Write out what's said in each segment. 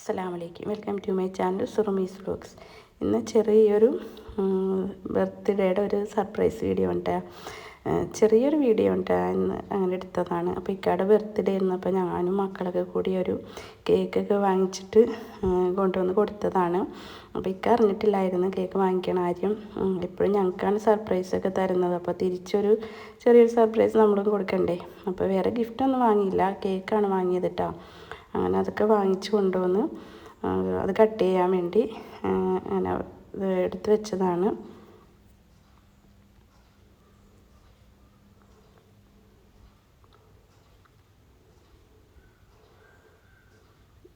അസ്സലാമു വലൈക്കും welcome to my channel Suramis vlogs. ഇന്ന് ചെറിയൊരു ബർത്ത്ഡേയുടെ ഒരു സർപ്രൈസ് വീഡിയോ ഉണ്ട്. ചെറിയൊരു വീഡിയോ ഉണ്ട്. ഇന്ന് അങ്ങനെ എടുത്തതാണ്. അപ്പോൾ ഇക്കാടെ ബർത്ത്ഡേ ഇരുന്നപ്പോൾ ഞാനും മക്കളൊക്കെ കൂടി ഒരു കേക്കൊക്കെ വാങ്ങിച്ചിട്ട് കൊണ്ടുവന്ന് കൊടുത്തതാണ്. അപ്പോൾ ഇക്ക അറിഞ്ഞിട്ടില്ലായിരുന്നു കേക്ക് വാങ്ങിക്കണ കാര്യം. ഇപ്പോഴും ഞങ്ങൾക്കാണ് സർപ്രൈസൊക്കെ തരുന്നത്. അപ്പോൾ തിരിച്ചൊരു ചെറിയൊരു സർപ്രൈസ് നമ്മളും കൊടുക്കണ്ടേ? അപ്പോൾ വേറെ ഗിഫ്റ്റൊന്നും വാങ്ങിയില്ല. കേക്കാണ് വാങ്ങിയത് കേട്ടോ അങ്ങനെ അതൊക്കെ വാങ്ങിച്ചു കൊണ്ടുവന്ന് അത് കട്ട് ചെയ്യാൻ വേണ്ടി അങ്ങനെ എടുത്ത് വെച്ചതാണ്.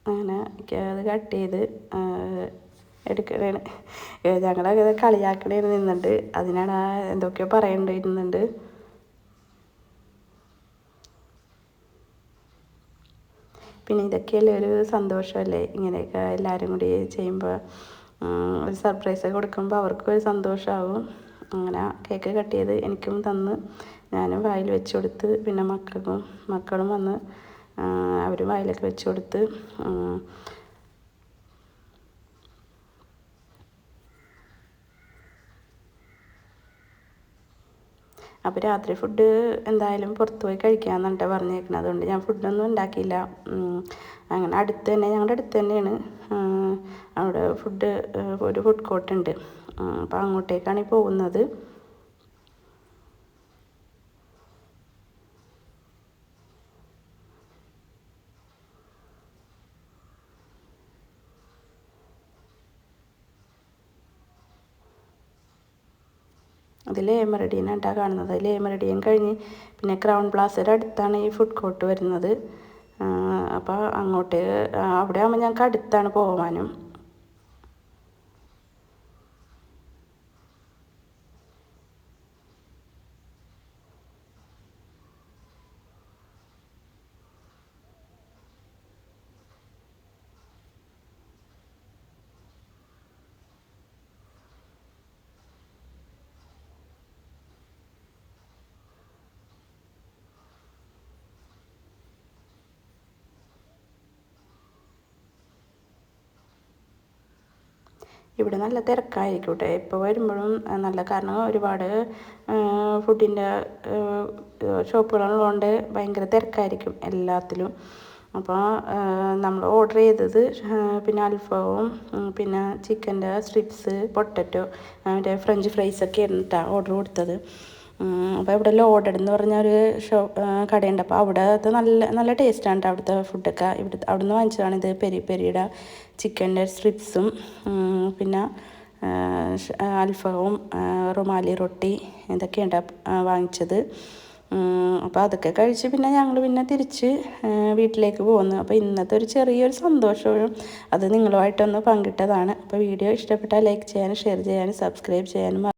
അങ്ങനെ അത് കട്ട് ചെയ്ത് എടുക്കണേ ഞങ്ങളത് കളിയാക്കണേ നിന്നിട്ട് അതിനാണ് എന്തൊക്കെയോ പറയണ്ടിരുന്നുണ്ട് പിന്നെ ഇതൊക്കെയല്ലേ ഒരു സന്തോഷമല്ലേ? ഇങ്ങനെയൊക്കെ എല്ലാവരും കൂടി ചെയ്യുമ്പോൾ ഒരു സർപ്രൈസ് കൊടുക്കുമ്പോൾ അവർക്കും ഒരു സന്തോഷമാവും അങ്ങനെ കേക്ക് കട്ട് ചെയ്ത് എനിക്കും തന്ന് ഞാനും വായിൽ വെച്ച് കൊടുത്ത് പിന്നെ മക്കൾക്കും മക്കളും വന്ന് അവരും വായിലൊക്കെ വെച്ച് കൊടുത്ത് അപ്പോൾ രാത്രി ഫുഡ് എന്തായാലും പുറത്ത് പോയി കഴിക്കാമെന്നിട്ട് പറഞ്ഞേക്കണത് അതുകൊണ്ട് ഞാൻ ഫുഡൊന്നും ഉണ്ടാക്കിയില്ല. അങ്ങനെ അടുത്ത് തന്നെ ഞങ്ങളുടെ അടുത്ത് തന്നെയാണ്. അവിടെ ഫുഡ് ഒരു ഫുഡ് കോർട്ട് ഉണ്ട്. അപ്പോൾ അങ്ങോട്ടേക്കാണ് പോകുന്നത്. അത് എമറഡിയൻ മെറിഡിയനായിട്ടാണ് കാണുന്നത്. അതിൽ എമറഡിയൻ കഴിഞ്ഞ് പിന്നെ ക്രൗൺ പ്ലാസയുടെ അടുത്താണ് ഈ ഫുഡ് കോർട്ട് വരുന്നത്. അപ്പോൾ അങ്ങോട്ട് അവിടെ ആകുമ്പോൾ ഞങ്ങൾക്ക് അടുത്താണ് പോകാനും ഇവിടെ നല്ല തിരക്കായിരിക്കും കേട്ടോ എപ്പോൾ വരുമ്പോഴും നല്ല കാരണം ഒരുപാട് ഫുഡിന്റെ ഷോപ്പുകളുള്ളതുകൊണ്ട് ഭയങ്കര തിരക്കായിരിക്കും എല്ലാത്തിലും. അപ്പോൾ നമ്മൾ ഓർഡർ ചെയ്തത് പിന്നെ അൽഫാവും പിന്നെ ചിക്കന്റെ സ്ട്രിപ്സ് പൊട്ടറ്റോ മറ്റേ ഫ്രഞ്ച് ഫ്രൈസൊക്കെ ആയിരുന്നു കേട്ടോ ഓർഡർ കൊടുത്തത്. അപ്പോൾ ഇവിടെ ലോഡഡ് എന്ന് പറഞ്ഞ ഒരു ഷോ കടയുണ്ട്. അപ്പോൾ അവിടുത്തെ നല്ല നല്ല ടേസ്റ്റാണ് കേട്ടോ അവിടുത്തെ ഫുഡൊക്കെ. ഇവിടെ അവിടെ നിന്ന് വാങ്ങിച്ചതാണ് ഇത് പെരി പെരിയുടെ ചിക്കന്റെ സ്ട്രിപ്സും പിന്നെ അൽഫവും റുമാലി റൊട്ടി ഇതൊക്കെയാണ് വാങ്ങിച്ചത്. അപ്പോൾ അതൊക്കെ കഴിച്ച് പിന്നെ ഞങ്ങൾ പിന്നെ തിരിച്ച് വീട്ടിലേക്ക് പോകുന്നു. അപ്പോൾ ഇന്നത്തെ ഒരു ചെറിയൊരു സന്തോഷവും അത് നിങ്ങളുമായിട്ടൊന്ന് പങ്കിട്ടതാണ്. അപ്പോൾ വീഡിയോ ഇഷ്ടപ്പെട്ടാൽ ലൈക്ക് ചെയ്യാനും ഷെയർ ചെയ്യാനും സബ്സ്ക്രൈബ് ചെയ്യാനും